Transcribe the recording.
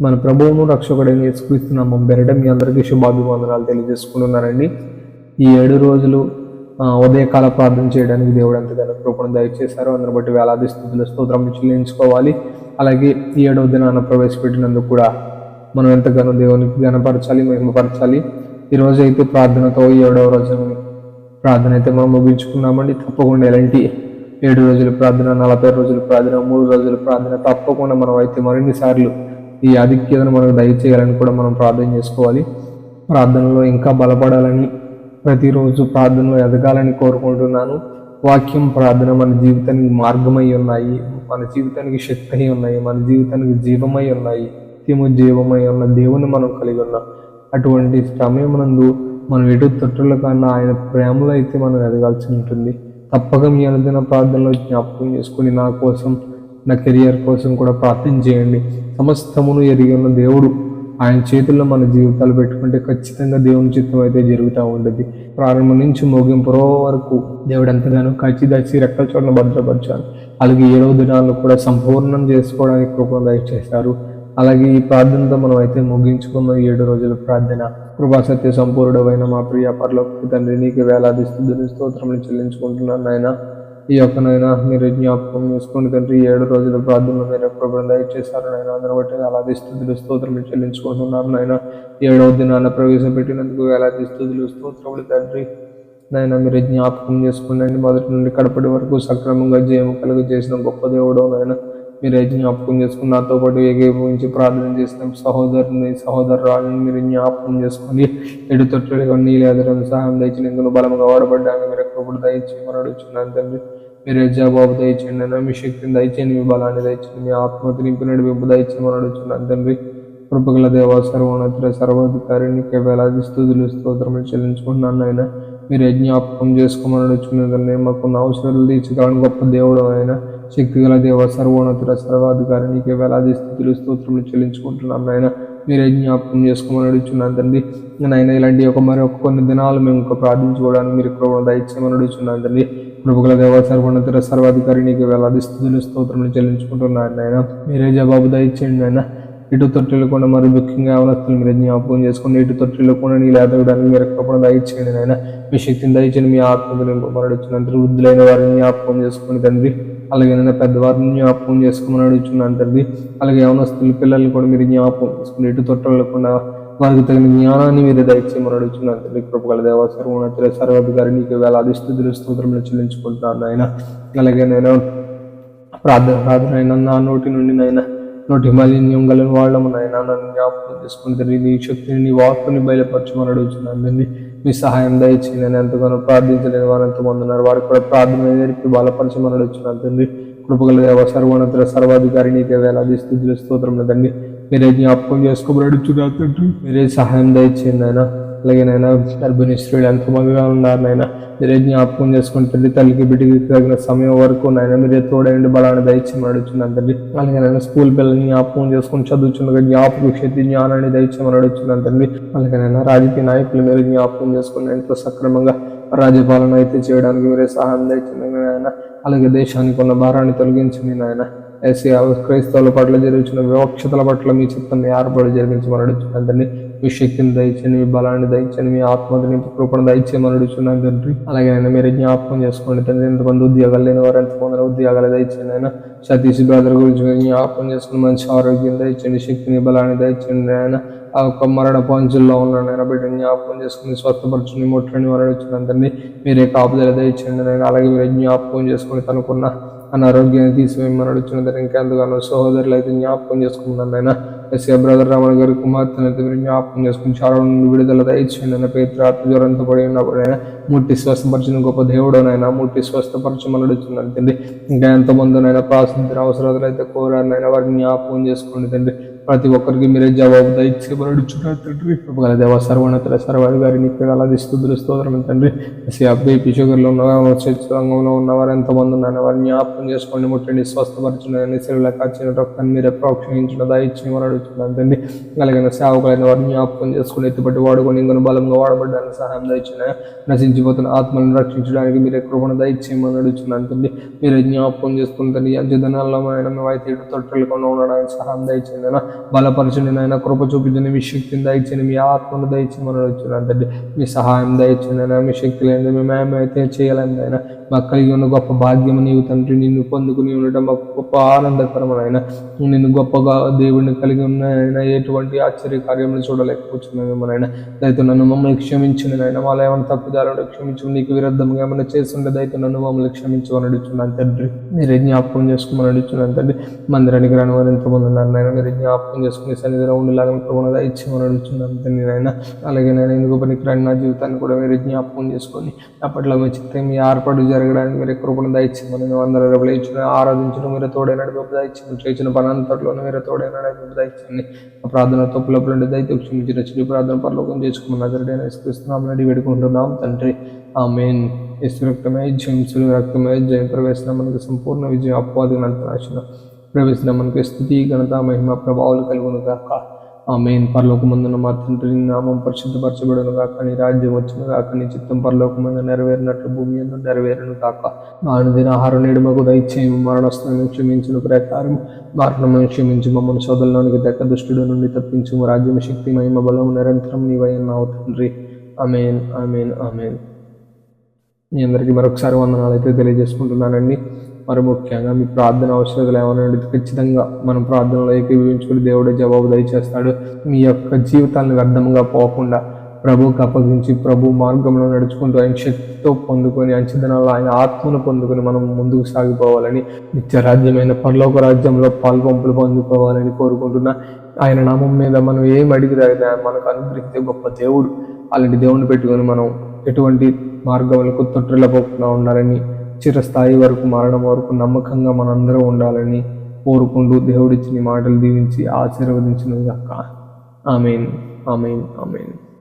మన ప్రభువును రక్షకుడైన యేసుక్రీస్తున్నామం బెరడ మీ అందరికీ శుభాభివందనాలు తెలియజేసుకుంటున్నారండి ఈ ఏడు రోజులు ఉదయకాల ప్రార్థన చేయడానికి దేవుడు ఎంతగానో కృపను దయచేశారో అందరి బట్టి వేలాది స్థితిలో స్తోత్రం చెల్లించుకోవాలి. అలాగే ఈ ఏడవ దినాన ప్రవేశపెట్టినందుకు కూడా మనం ఎంతగానో దేవునికి గనపరచాలి మహిమపరచాలి. ఈరోజు అయితే ప్రార్థనతో ఈ ఏడవ రోజు ప్రార్థన అయితే మనం ముగించుకున్నామండి. తప్పకుండా ఎలాంటి ఏడు రోజుల ప్రార్థన నలభై రోజుల ప్రార్థన మూడు రోజుల ప్రార్థన తప్పకుండా మనం అయితే మరిన్ని సార్లు ఈ ఆధిక్యతను మనకు దయచేయాలని కూడా మనం ప్రార్థన చేసుకోవాలి. ప్రార్థనలో ఇంకా బలపడాలని ప్రతిరోజు ప్రార్థనలో ఎదగాలని కోరుకుంటున్నాను. వాక్యం ప్రార్థన మన జీవితానికి మార్గమై ఉన్నాయి. మన జీవితానికి శక్తి అయి ఉన్నాయి. మన జీవితానికి జీవమై ఉన్నాయి. నిత్యము జీవమై ఉన్న దేవుని మనం కలిగి ఉన్నాం. అటువంటి సమయమునందు మనం ఎటు తొట్టుల కన్నా ఆయన ప్రేమలో అయితే మనం ఎదగాల్సి ఉంటుంది. తప్పక మీ అనుదిన ప్రార్థనలో జ్ఞాపకం చేసుకుని నా కోసం నా కెరియర్ కోసం కూడా ప్రార్థన చేయండి. సమస్తమును ఎరిగిన దేవుడు ఆయన చేతుల్లో మన జీవితాలు పెట్టుకుంటే ఖచ్చితంగా దేవుని చిత్తం అయితే జరుగుతూ ఉంటుంది. ప్రారంభం నుంచి ముగింపు వరకు దేవుడు ఎంతగానో కచ్చి దచ్చి రెక్కల చోట్ల భద్రపరిచారు అలాగే ఏడవ దినాల్లో కూడా సంపూర్ణం చేసుకోవడానికి కృపను దయచేశారు. అలాగే ఈ ప్రార్థనతో మనం అయితే ముగించుకున్న ఏడు రోజుల ప్రార్థన. కృపా సత్య సంపూర్ణమైన మా ప్రియ పరలోక తండ్రి నీకు వేలాది స్థుతులు స్తోత్రములు చెల్లించుకుంటున్నాను నాయన. ఈ యొక్క నైనా మీరు జ్ఞాపకం చేసుకుని తండ్రి. ఏడు రోజుల ప్రార్థనలు మీరు కృపను దయచేశారు నాయన. అందరూ బట్టి వేలాది స్థుతులు స్తోత్రములు చెల్లించుకుంటున్నాను నాయన. ఏడవ దినాన ప్రవేశపెట్టినందుకు వేలాది స్థుతులు స్తోత్రములు తండ్రి. నాయన మీరు జ్ఞాపకం చేసుకోండి. మొదటి నుండి కడపటి వరకు సక్రమంగా జయము కలుగు చేసిన గొప్ప దేవుడు నాయన. మీరే జ్ఞాపకం చేసుకుని నాతో పాటు ఏకీభవించి ప్రార్థన చేసిన సహోదరుని సహోదరురాలని మీరు జ్ఞాపకం చేసుకుని ఎడు తొట్టుగా నీళ్ళు ఎదరం సహాయం దయచిన ఇందులో బలంగా వాడబడ్డాను మీరు ఎక్కడ దయచేయమని అడుగుతున్నాను తండ్రి. మీరే జవాబు దయచేయండి అయినా మీ శక్తిని దయచేయండి మీ బలాన్ని దయచేయండి మీ ఆత్మ నింపి నడిపింపు దయచేయమని అడుగుతున్నాను తండ్రి. కృపగల దేవ సర్వోన్నతుల సర్వాధికారి నీకే వేలాది స్థుతులు స్తోత్రములు చెల్లించుకుంటున్నాను ఆయన మీరు జ్ఞాపకం చేసుకోమని అడుగుతున్నదని మాకున్న అవసరాలు తీర్చగలని గొప్ప దేవుడు ఆయన శక్తిగల దేవ సర్వోన్నతుల సర్వాధికారి నీకే వేలాది స్థితులు స్తోత్రములు చెల్లించుకుంటున్నాను నాయన. మీరే జ్ఞాపకం చేసుకోమని అడుగుతున్నాను తండ్రి. నాయన ఇలాంటి ఒక మరి ఒక కొన్ని దినాలు మేము ఇంకా ప్రార్థించుకోవడానికి మీరు కృపను దయచేయమని అడుగుతున్నాను తండ్రి. ప్రభుకుల దేవ సర్వోన్నతుల సర్వాధికారి నీకు వేలాది స్థితులు స్తోత్రములు చెల్లించుకుంటున్నాను ఆయన మీరే జవాబు దయచేయండి నాయన. ఇటు తొట్టెలు కూడా మరి ముఖ్యంగా అవనస్తులు మీరు జ్ఞాపకం చేసుకుని ఇటు తొట్టెలు కూడా నీళ్ళు ఎదగడానికి మీరు కృపణ దయచేయండి నాయన. మీ శక్తిని దయచని మీ ఆత్మను నింపమని వృద్ధులైన వారిని జ్ఞాపకం చేసుకుని తండ్రి అలాగే నేను పెద్దవారిని జ్ఞాపకం చేసుకుని అడుగుతున్నాను తండ్రి అలాగే అవనస్తులు పిల్లల్ని కూడా మీరు జ్ఞాపకం చేసుకుని ఎటు తొట్టలు వారికి తగిన జ్ఞానాన్ని మీరు దయచేయమని అడుగుతున్నాను తండ్రి కృపగల దేవ సర్వోన్నతుల సర్వాధికారి నీకు వేలాది స్థుతులు స్తోత్రములు చెల్లించుకుంటున్నాను ఆయన అలాగే నేను ప్రార్థన ప్రార్థన అయినా నా నోటి నుండి నైనా నోటి మాలిన్యం గల వాళ్ళము నాయన నన్ను జ్ఞాపకం చేసుకుని తండ్రి నీ శక్తిని నీ వాక్కుని బయలుపరచమని అడుగుతున్నాను తండ్రి మీ సహాయం దయచేయండి. నేను ఎంతగానో ప్రార్థించలేని వారు ఎంతమంది ఉన్నారు. వారికి కూడా ప్రార్థన నేర్పి బలపరచమని అడుగుతున్నాను తండ్రి. కృపగల దేవ సర్వోన్నతుల సర్వాధికారి నీకే వేలాది స్థుతుల స్తోత్రం తండ్రి. మీరే జ్ఞాపకం చేసుకోమని అడుగుతున్నారు తండ్రి. మీరే సహాయం దయచేయండి ఆయన అలాగే నాయన గర్భిణీ స్త్రీలు ఎంతమందిగా ఉన్నారు నాయన మీరే జ్ఞాపకం చేసుకుని తల్లి తల్లికి బిడ్డకి తగిన సమయం వరకు నాయన మీరే తోడైండి బలాన్ని దయచి అడుగుతున్నాను అంతండి అలాగే నాయన స్కూల్ పిల్లల్ని జ్ఞాపకం చేసుకుని చదువుతుండగా జ్ఞాపక శక్తి జ్ఞానాన్ని దయచేయమని అడుగుతున్నాను తండ్రి అలాగే నాయన రాజకీయ నాయకులు మీరు జ్ఞాపకం చేసుకుని ఎంతో సక్రమంగా రాజ్యపాలన అయితే చేయడానికి మీరే సహాయం దయచేయండి నాయన. అలాగే దేశానికి ఉన్న భారాన్ని తొలగించండి నాయన. ఎస్సీ క్రైస్తవుల పట్ల జరుగుతున్న వివక్షతల పట్ల మీ చిత్తాన్ని ఏర్పాటు జరిగించమని అడుగుతున్నాను తండ్రి మీ శక్తిని దయచని మీ బలాన్ని దయచని మీ ఆత్మని కృపను దయచేయమని అడుగుతున్నాను తండ్రి. అలాగే ఆయన మీరు జ్ఞాపకం చేసుకోండి తండ్రి. ఎంతమంది ఉద్యోగాలు లేని వారు ఎంతమంది ఉద్యోగాలు దయచండి ఆయన. సతీష్ బ్రదర్ గురించి జ్ఞాపకం చేసుకుని మంచి ఆరోగ్యం దయచండి శక్తిని బలాన్ని దయచండి ఆయన. ఆ యొక్క మరణ పంచుల్లో ఉన్నాను నేను బిడ్డని జ్ఞాపకం చేసుకుని స్వస్థపరచుని ముట్టని వారు అడుగుతున్నాను తండ్రి. మీరే కాపుదల దయచండి నేను అలాగే మీరు జ్ఞాపకం చేసుకుని తనకున్న అనారోగ్యాన్ని తీసివేయమని అడుగుతున్నది ఇంకెందుకనో సహోదరులు అయితే జ్ఞాపకం చేసుకున్నాను ఆయన ఎస్ఏ బ్రదర్ రమణ గారి కుమార్తెను అయితే మీరు జ్ఞాపకం చేసుకుని చాలా నుండి విడుదల దయచేయండి ఆయన పేరు జ్వరంతో పడి ఉన్నప్పుడు ఆయన ముట్టి స్వస్థపరిచిన గొప్ప దేవుడునైనా ముట్టి స్వస్థపరచమని అడుగుతున్నాను తండ్రి. ఇంకా ఎంతమందినైనా ప్రాసించిన అవసరాలు అయితే కోరారనైనా వారిని జ్ఞాపకం చేసుకోండి తండ్రి. ప్రతి ఒక్కరికి మీరే జవాబు దయచేయమని అడుగుతున్నారు తండ్రి. కృపగల దేవ సర్వోన్నతుల సర్వాధి గారి నీకు అలాది స్థుతులు స్తోత్రం తండ్రి. ఎస్ఏ అబ్బాయి షుగర్లో ఉన్న రంగంలో ఉన్నవారు ఎంతమంది ఉన్నారు? వారిని జ్ఞాపకం చేసుకోండి ముట్టండి స్వస్థపరచున్నారని శరీర కాచిన రక్తాన్ని మీరే ప్రోక్షించిన దయచేయమని అడుగుతున్నాను తండ్రి. అలాగే సేవకులైన వారిని జ్ఞాపకం చేసుకుని ఎత్తుపట్టి వాడుకొని ఇంకొన బలంగా వాడబడ్డానికి సహాయం దయచిన నశించిపోతున్న ఆత్మలను రక్షించడానికి మీరే కృపను దయచేయమని అడుగుతున్నాను తండ్రి. మీరే జ్ఞాపకం చేసుకుని తండ్రి అంత్యదనాల్లో ఆయన అయితే తొట్టెలుకుండా ఉండడానికి సహాయం దయచేయండి బలపరచండి నాయన కృప చూపించండి మీ శక్తిని దయచండి మీ ఆత్మను దయచి మనం వచ్చిన తండ్రి. మీ సహాయం దయచండి మీ శక్తి లేదు మేము ఏమైతే చేయాలని నాయన మాకు కలిగి ఉన్న గొప్ప భాగ్యము నీవు తండ్రి నిన్ను పొందుకుని ఉండటం మాకు గొప్ప ఆనందకరమైన నిన్ను గొప్పగా దేవుడిని కలిగి ఉన్న ఆయన ఎటువంటి ఆశ్చర్య కార్యములు చూడలేకపోతున్నాము నాయన. దయతో నన్ను మమ్మల్ని క్షమించిన నాయన. వాళ్ళ ఏమైనా తప్పుదారుడు క్షమించు నీకు విరుద్ధంగా ఏమైనా చేస్తుండే దయతో నన్ను మమ్మల్ని క్షమించమని అడుగుతున్నాను తండ్రి. మీరే జ్ఞాపకం చేసుకోమని అడుగుతున్నాను తండ్రి. మందిరానికి రాని వారు ఎంతమంది ఉన్నారు నాయన. మీరు జ్ఞాపకం చేసుకుని సన్నిధిలో ఉండేలాగా మీ ప్రభుత్వ ఇచ్చామని అడుగుతున్నాను తండ్రి నాయన. అలాగే నేను ఎందుకు పనికి రాని నా జీవితాన్ని కూడా మీరు జ్ఞాపకం చేసుకొని అప్పట్లో మీ చిత్తం మీ జరగడానికి మీరు కృపను దయచేయమని మేము అందరూ రేపు ఆరాధించడం మీరు తోడైన నడిపి దయచేయండి చేసిన పని అంతట్లోనే మీరు తోడైన నడిపి దయచేయండి ఆ ప్రార్థన తప్పులప్పుడు నుండి దయతో క్షమించిన చిరు ప్రార్థన పరలోకం చేసుకుని నజరుడైన ఇస్తున్నాం నడి వేడుకుంటున్నాం. తండ్రి ఆ మెయిన్ ఇసు రక్తమే జయంసులు రక్తమే జయం ప్రవేశం మనకు సంపూర్ణ విజయం అపవాది నాశన ప్రవేశం మనకి స్థుతి ఘనత మహిమ ప్రభావాలు కలుగును కాక ఆమెన్. పరలోకమందున మా తండ్రి నామం పరిశుద్ధపరచబడును కాక నీ రాజ్యం వచ్చును కాక నీ చిత్తం పరలోకమందు నెరవేరినట్లు భూమి ఎందు నెరవేరును గాక ఆనుదిన ఆహారం నేడు మాకు దయచేయము. మరణస్థానం క్షమించిన ప్రకారం మరణం క్షమించి మమ్మల్ని సోదరులోనికి దక్క దుష్టుడు నుండి తప్పించు రాజ్యం శక్తి మహిమ బలం నిరంతరం నీవైనావు తండ్రి. అమేన్ అమేన్ అమేన్ మీ అందరికీ మరొకసారి వందనాలు అయితే తెలియజేసుకుంటున్నానండి. మరి ముఖ్యంగా మీ ప్రార్థన అవసరతలు ఏమైనా ఉంటే ఖచ్చితంగా మనం ప్రార్థనలో ఏకీభవించుకుని దేవుడే జవాబు దయచేస్తాడు. మీ యొక్క జీవితాలను వ్యర్థంగా పోకుండా ప్రభువుకి అప్పగించి ప్రభు మార్గంలో నడుచుకుంటూ ఆయన శక్తితో పొందుకొని అంచదనాలు ఆయన ఆత్మను పొందుకొని మనం ముందుకు సాగిపోవాలని నిత్యరాజ్యమైన పరలోక రాజ్యంలో పాల్గొంపులు పొందుకోవాలని కోరుకుంటున్నా. ఆయన నామం మీద మనం ఏం అడిగి మనకు అనుగ్రహించే గొప్ప దేవుడు. అలాంటి దేవుడిని పెట్టుకొని మనం ఎటువంటి మార్గములకు తొట్టిల్లపోకుండా ఉండాలని చిరస్థాయి వరకు మరణం వరకు నమ్మకంగా మనందరం ఉండాలని కోరుకుంటూ దేవుడిచ్చిన మాటలు దీవించి ఆశీర్వదించిన అక్క ఆమెన్. ఆమెన్. ఆమెన్.